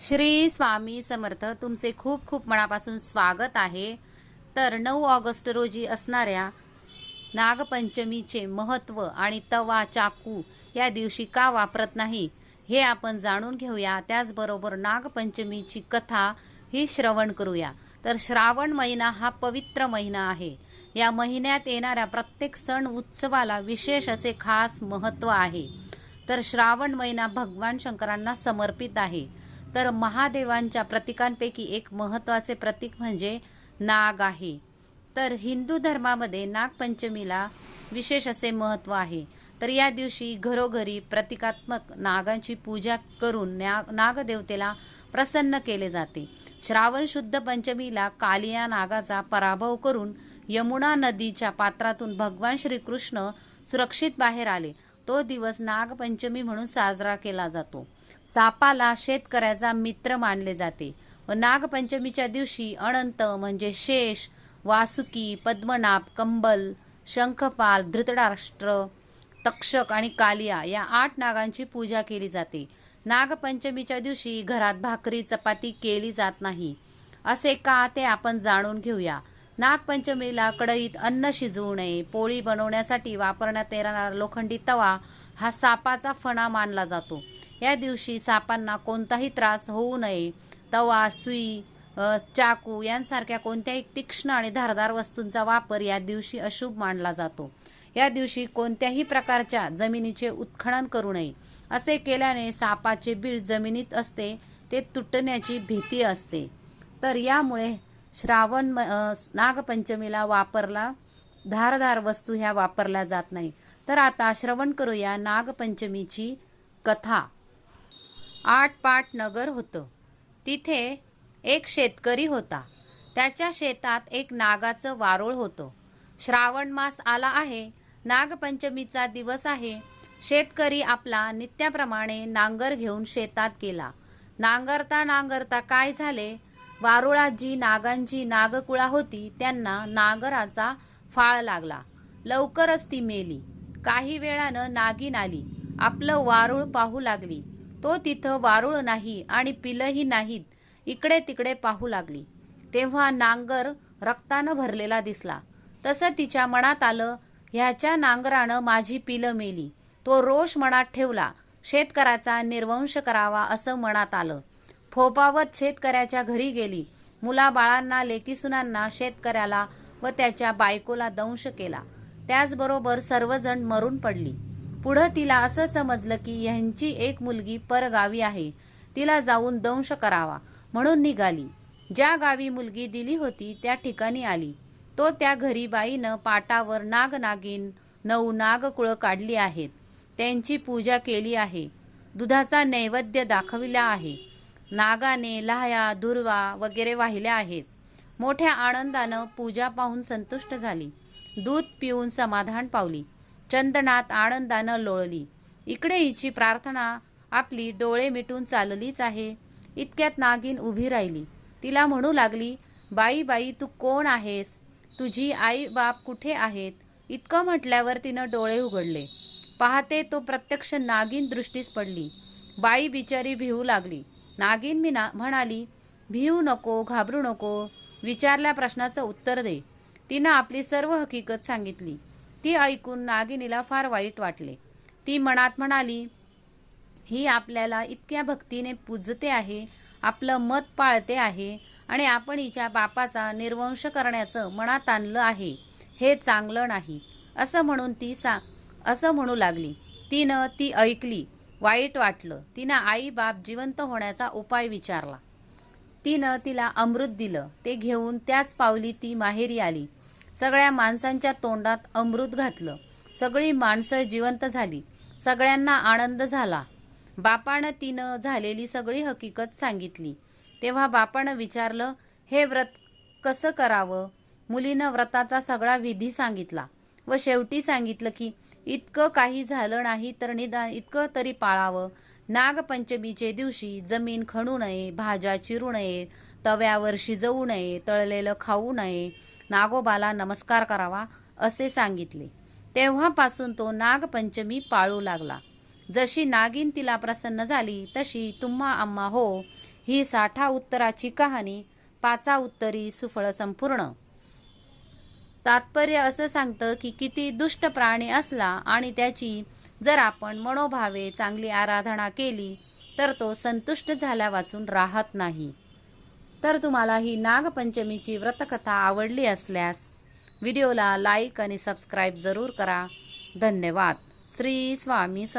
श्री स्वामी समर्थ तुमचे खूप खूप मनापासून स्वागत आहे. तर नऊ ऑगस्ट रोजी असणाऱ्या नागपंचमीचे महत्त्व आणि तवा चाकू या दिवशी का वापरत नाही हे आपण जाणून घेऊया. त्याचबरोबर नागपंचमीची कथा ही श्रवण करूया. तर श्रावण महिना हा पवित्र महिना आहे. या महिन्यात येणाऱ्या प्रत्येक सण उत्सवाला विशेष असे खास महत्त्व आहे. तर श्रावण महिना भगवान शंकरांना समर्पित आहे. तर महादेवांच्या प्रतीकांपैकी एक महत्त्वाचे प्रतीक म्हणजे नाग आहे. तर हिंदू धर्मामध्ये नागपंचमीला विशेष असे महत्त्व आहे. तर या दिवशी घरोघरी प्रतिकात्मक नागांची पूजा करून नाग नागदेवतेला प्रसन्न केले जाते. श्रावण शुद्ध पंचमीला कालिया नागाचा पराभव करून यमुना नदीच्या पात्रातून भगवान श्रीकृष्ण सुरक्षित बाहेर आले. तो दिवस नागपंचमी म्हणून साजरा केला जातो. सापाला शेतकऱ्याचा मित्र मानले जाते व नागपंचमीच्या दिवशी अनंत म्हणजे शेष वासुकी पद्मनाभ कंबल शंखपाल धृतराष्ट्र तक्षक आणि कालिया या आठ नागांची पूजा केली जाते. नागपंचमीच्या दिवशी घरात भाकरी चपाती केली जात नाही. असे का ते आपण जाणून घेऊया. नागपंचमीला कढईत अन्न शिजवू नये पोळी बनवण्यासाठी वापरण्यात येणारा लोखंडी तवा हा सापाचा फणा मानला जातो. या दिवशी सापांना कोणताही त्रास होऊ नये. तवा सुई चाकू यांसारख्या कोणत्याही तीक्ष्ण आणि धारदार वस्तूंचा वापर या दिवशी अशुभ मानला जातो. या दिवशी कोणत्याही प्रकारच्या जमिनीचे उत्खनन करू नये. असे केल्याने सापाचे बीळ जमिनीत असते ते तुटण्याची भीती असते. तर यामुळे श्रावण म- नागपंचमीला वापरला धारधार वस्तू ह्या वापरल्या जात नाही. तर आता श्रवण करूया नागपंचमीची कथा. आठ पाट नगर होतं. तिथे एक शेतकरी होता. त्याच्या शेतात एक नागाचं वारुळ होतं. श्रावण मास आला आहे. नागपंचमीचा दिवस आहे. शेतकरी आपला नित्याप्रमाणे नांगर घेऊन शेतात गेला. नांगरता नांगरता काय झाले? वारुळात जी नागांची नागकुळा होती. त्यांना नांगराचा फाळ लागला. लवकरच ती मेली. काही वेळानं नागिन आली. आपलं वारुळ पाहू लागली. तो तिथं वारुळ नाही आणि पिलंही नाहीत. इकडे तिकडे पाहू लागली. तेव्हा नांगर रक्तानं भरलेला दिसला. तसं तिच्या मनात आलं ह्याच्या नांगरानं माझी पिलं मेली. तो रोष मनात ठेवला. शेतकऱ्याचा निर्वंश करावा असं मनात आलं. फोपावत शेतकऱ्याच्या घरी गेली. मुलाबाळांना लेकीसुनांना शेतकऱ्याला व त्याच्या बायकोला दंश केला. त्याचबरोबर सर्वजण मरून पडली. पुढं तिला असं समजलं की ह्यांची एक मुलगी परगावी आहे. तिला जाऊन दंश करावा म्हणून निघाली. ज्या गावी मुलगी दिली होती त्या ठिकाणी आली. तो त्या घरी बाईनं पाटावर नाग नागिन नऊ नागकुळं काढली आहेत. त्यांची पूजा केली आहे. दुधाचा नैवेद्य दाखविला आहे. नागाने लाह्या दुर्वा वगैरे वाहिल्या आहेत. मोठ्या आनंदानं पूजा पाहून संतुष्ट झाली. दूध पिऊन समाधान पावली. चंदनात आनंदानं लोळली. इकडे हिची प्रार्थना आपली डोळे मिटून चाललीच आहे. इतक्यात नागिन उभी राहिली. तिला म्हणू लागली बाई बाई तू कोण आहेस? तुझी आई बाप कुठे आहेत? इतकं म्हटल्यावर तिनं डोळे उघडले. पाहते तो प्रत्यक्ष नागिन दृष्टीस पडली. बाई बिचारी भिवू लागली. नागिन मी ना म्हणाली भिवू नको घाबरू नको विचारल्या प्रश्नाचं उत्तर दे. तिनं आपली सर्व हकीकत सांगितली. ती ऐकून नागिनीला फार वाईट वाटले. ती मनात म्हणाली ही आपल्याला इतक्या भक्तीने पूजते आहे आपलं मत पाळते आहे आणि आपण हिच्या बापाचा निर्वंश करण्याचं मनात आणलं आहे. हे चांगलं नाही. असं म्हणून ती सा असं म्हणू लागली. तिनं ती ऐकली. वाईट वाटलं. तिनं आई बाप जिवंत होण्याचा उपाय विचारला. तिनं तिला अमृत दिलं. ते घेऊन त्याच पावली ती माहेरी आली. सगळ्या माणसांच्या तोंडात अमृत घातलं. सगळी माणसं जिवंत झाली. सगळ्यांना आनंद झाला. बापानं तिनं झालेली सगळी हकीकत सांगितली. तेव्हा बापानं विचारलं हे व्रत कसं करावं? मुलीनं व्रताचा सगळा विधी सांगितला. व शेवटी सांगितलं की इतकं काही झालं नाही तर निदान इतकं तरी पाळावं. नागपंचमीचे दिवशी जमीन खणू नये भाज्या चिरू नये तव्यावर शिजवू नये तळलेलं खाऊ नये. नागोबाला नमस्कार करावा असे सांगितले. तेव्हापासून तो नागपंचमी पाळू लागला. जशी नागिन तिला प्रसन्न झाली तशी तुम्हा आम्हा हो. ही साठा उत्तराची कहाणी पाचा उत्तरी सुफळ संपूर्ण. तात्पर्य असं सांगतं की किती दुष्ट प्राणी असला आणि त्याची जर आपण मनोभावे चांगली आराधना केली तर तो संतुष्ट झाल्या वाचून राहत नाही. तर तुम्हाला ही नागपंचमीची व्रतकथा आवडली असल्यास व्हिडिओला लाईक आणि सबस्क्राईब जरूर करा. धन्यवाद. श्री स्वामी सम